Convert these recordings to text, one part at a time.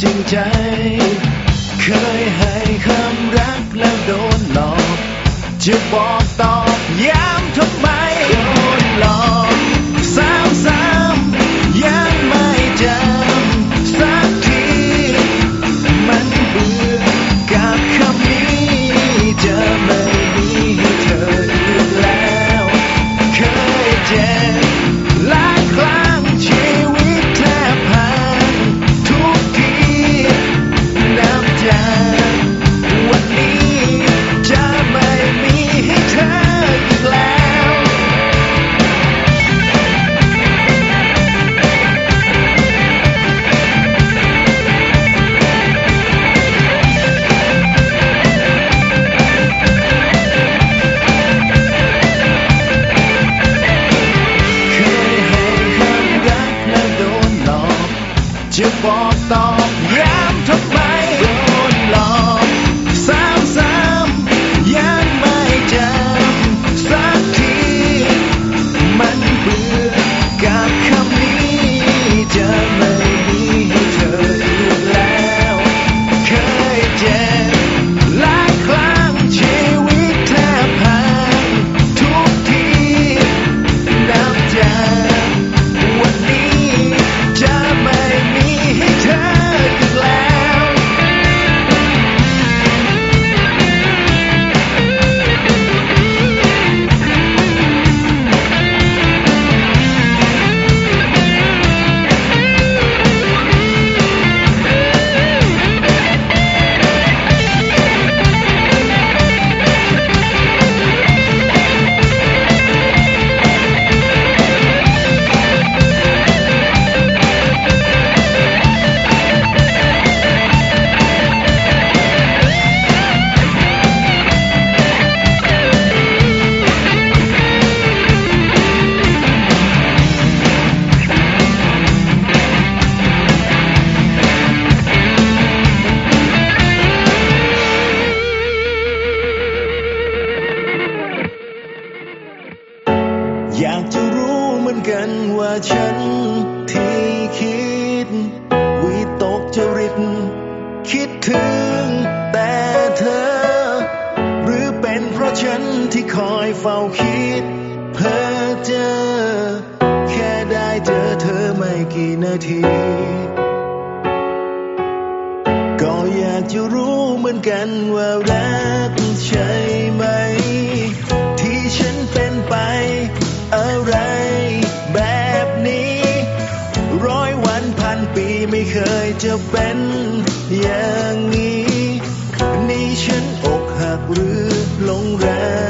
จริงใจ รือ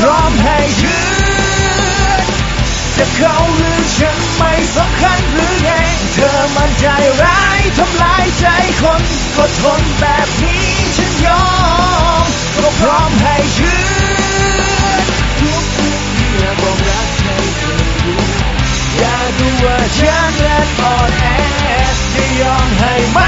พร้อมให้ยืนจะเขาหรือฉันไม่สำคัญหรือไงเธอมันใจร้ายทำลายใจคนก็ทนแบบนี้ฉันยอมก็พร้อมให้ยืนทุกทุกๆที่อยากบอกรักให้เธอรู้อย่าดูว่าฉันนั้นอ่อนแอจะยอมให้มันเ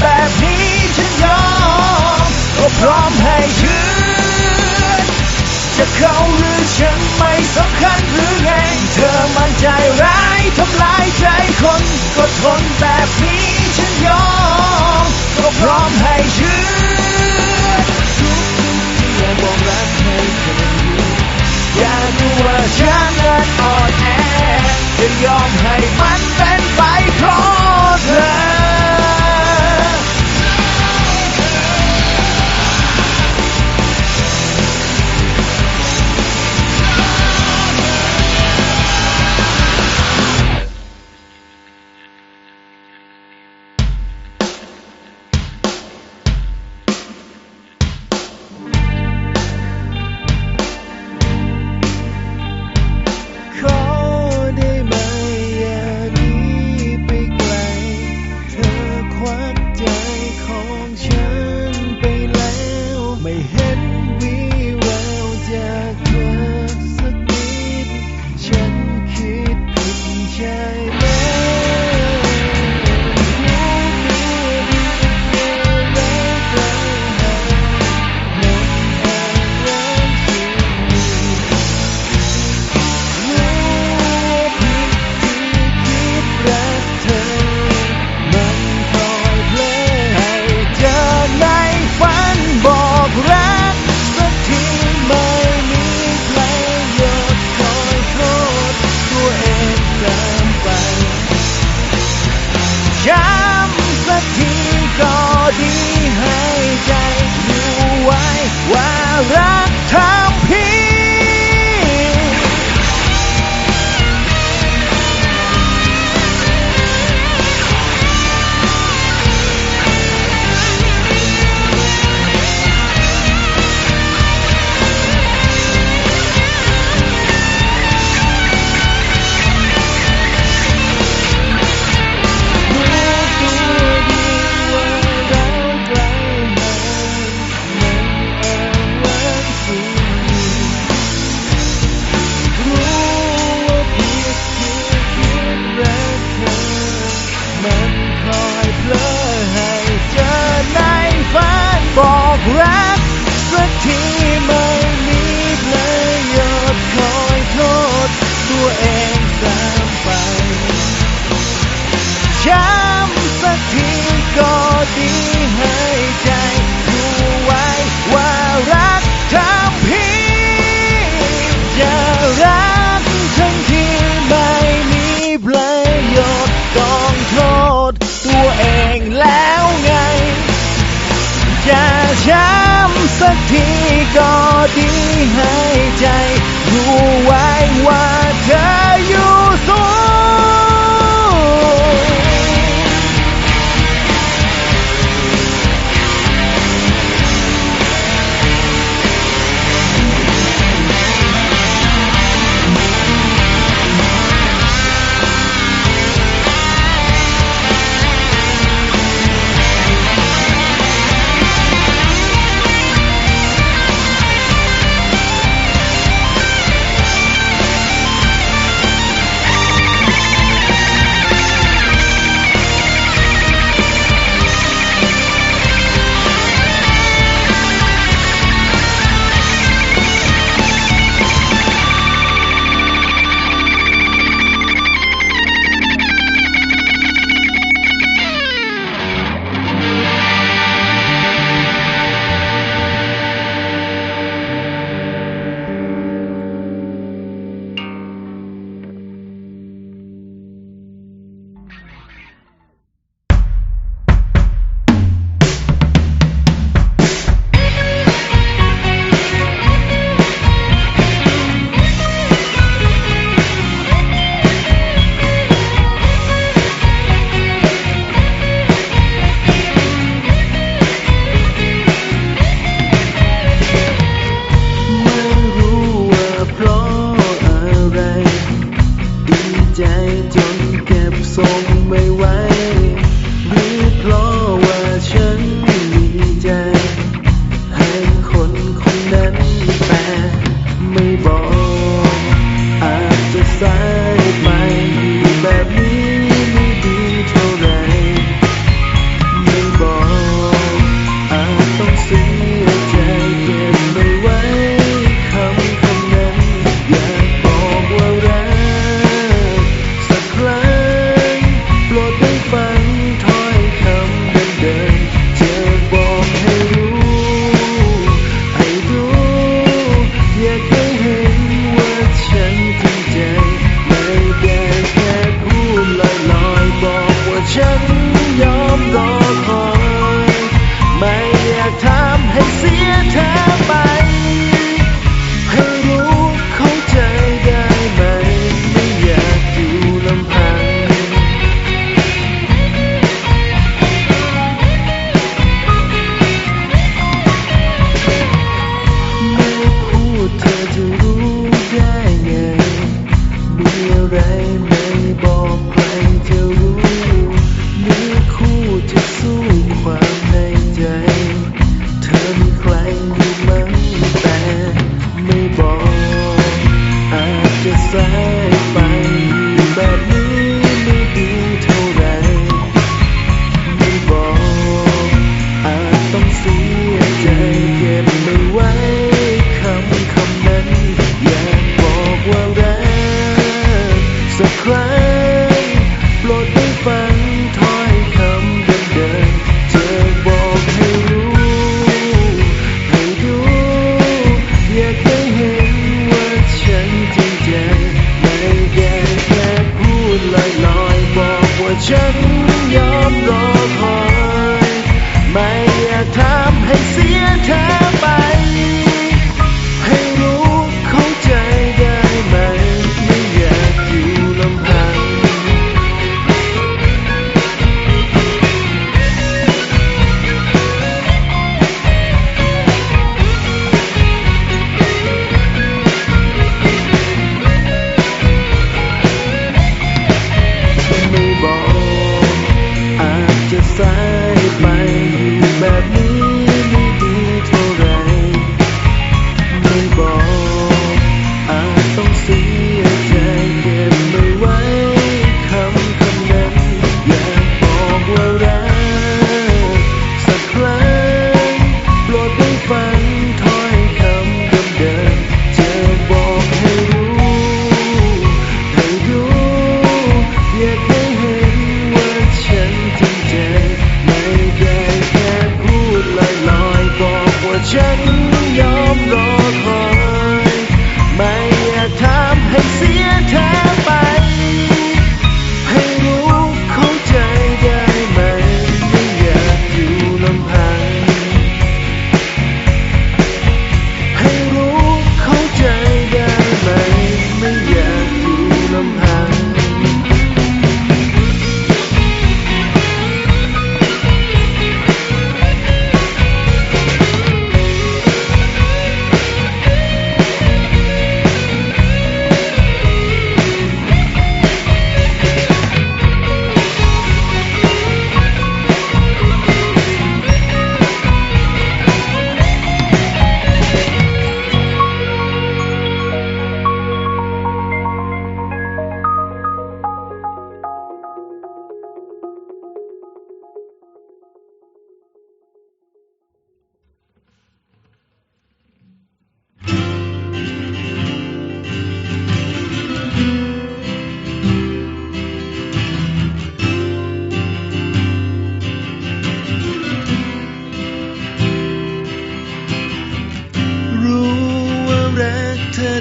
แบบนี้ฉันยอมก็พร้อมให้ยืนจะเขาหรือฉันไม่สำคัญหรือไง เธอมันใจร้ายทำลายใจคนก็ทนแบบนี้ฉันยอมก็พร้อมให้ยืนทุกทุกที่อยากบอกรักให้เธอรู้อย่าดูว่าฉันนั้นอ่อนแอจะยอมให้มันเป็นไปเพราะเธอ alive. ดีใหายใจรู้ไว้ว่า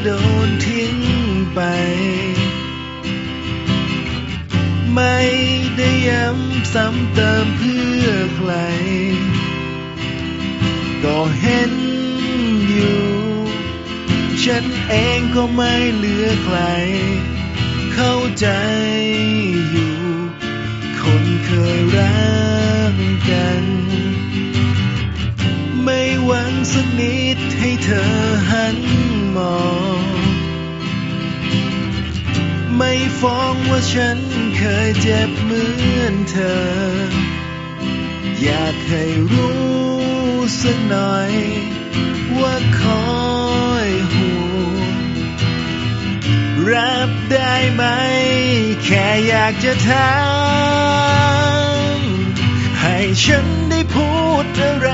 โดนทิ้งไป ไม่ได้ย้ำซ้ำเติมเพื่อใคร ก็เห็นอยู่ ฉันเองก็ไม่เหลือใคร เข้าใจอยู่ คนเคยรักกัน ไม่หวังสักนิดให้เธอหันมอง ไม่ฟ้องว่าฉันเคยเจ็บเหมือนเธอ อยากให้รู้สักหน่อย ว่าคอยห่วงรับได้ไหม แค่อยากจะถามให้ฉันได้พูดอะไร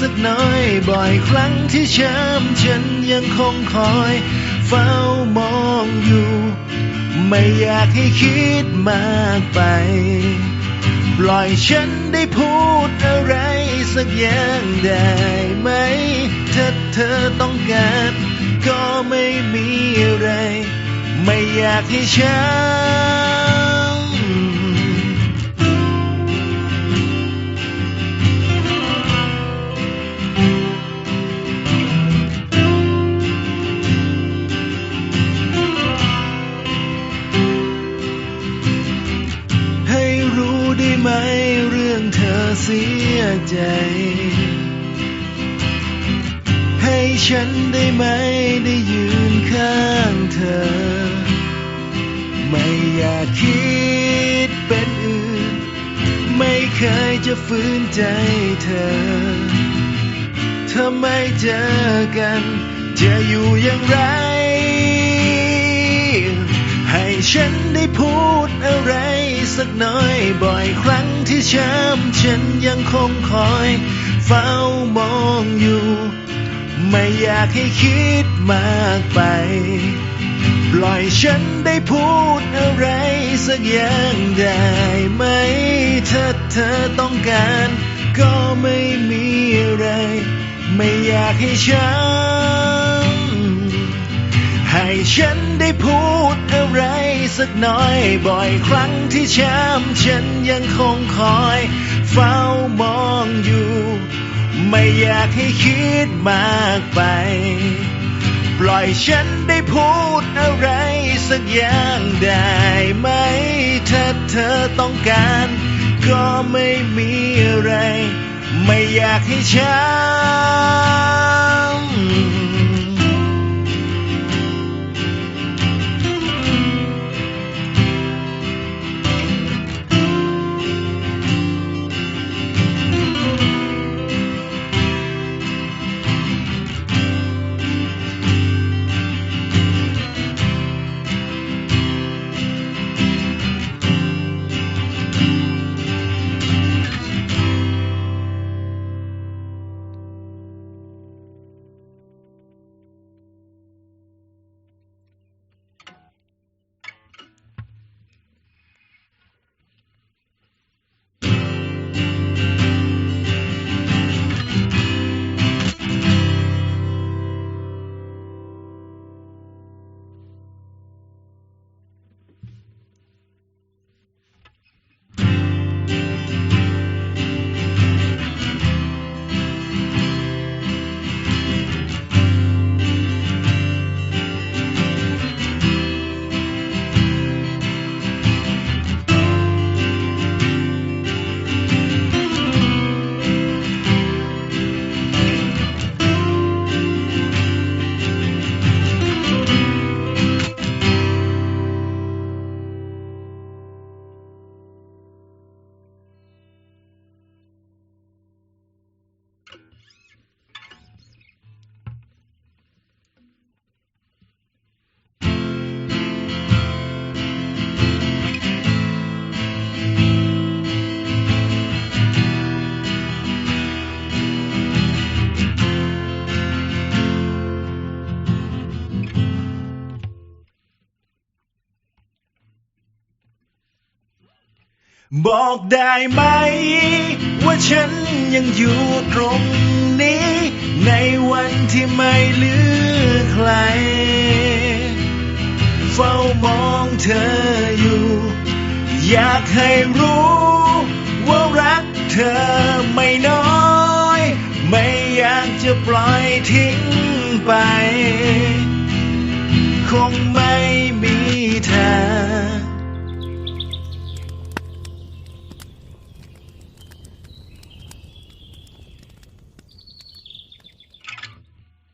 สักหน่อย บ่อยครั้งที่ช้ำฉันยังคงคอย เฝ้ามองอยู่ ไม่อยากให้คิดมากไป ปล่อยฉันได้พูดอะไรสักอย่างได้ไหม ถ้าเธอต้องการก็ไม่มีอะไร ไม่อยากให้ฉัน ไหมเรื่องเธอเสียใจ ให้ฉันได้ไหมได้ยืนข้างเธอ ไม่อยากคิดเป็นอื่น ไม่เคยจะฝืนใจเธอ ถ้าไม่เจอกัน จะอยู่อย่างไร ฉันได้พูดอะไรสักหน่อย บ่อยครั้งที่ช้ำฉันยังคงคอย เฝ้ามองอยู่ ไม่อยากให้คิดมากไป ปล่อยฉันได้พูดอะไรสักอย่างได้ไหม ถ้าเธอต้องการ ก็ไม่มีอะไร ไม่อยากให้ช้ำ ให้ฉันได้พูดอะไรสักหน่อย บ่อยครั้งที่ช้ำฉันยังคงคอย เฝ้ามองอยู่ ไม่อยากให้คิดมากไป ปล่อยฉันได้พูดอะไรสักอย่างได้ไหม ถ้าเธอต้องการ ก็ไม่มีอะไร ไม่อยากให้ช้ำ บอกได้ไหม ว่าฉันยังอยู่ตรงนี้ ในวันที่ไม่เหลือใคร เฝ้ามองเธออยู่ อยากให้รู้ ว่ารักเธอไม่น้อย ไม่อยากจะปล่อยทิ้งไป คงไม่มีทาง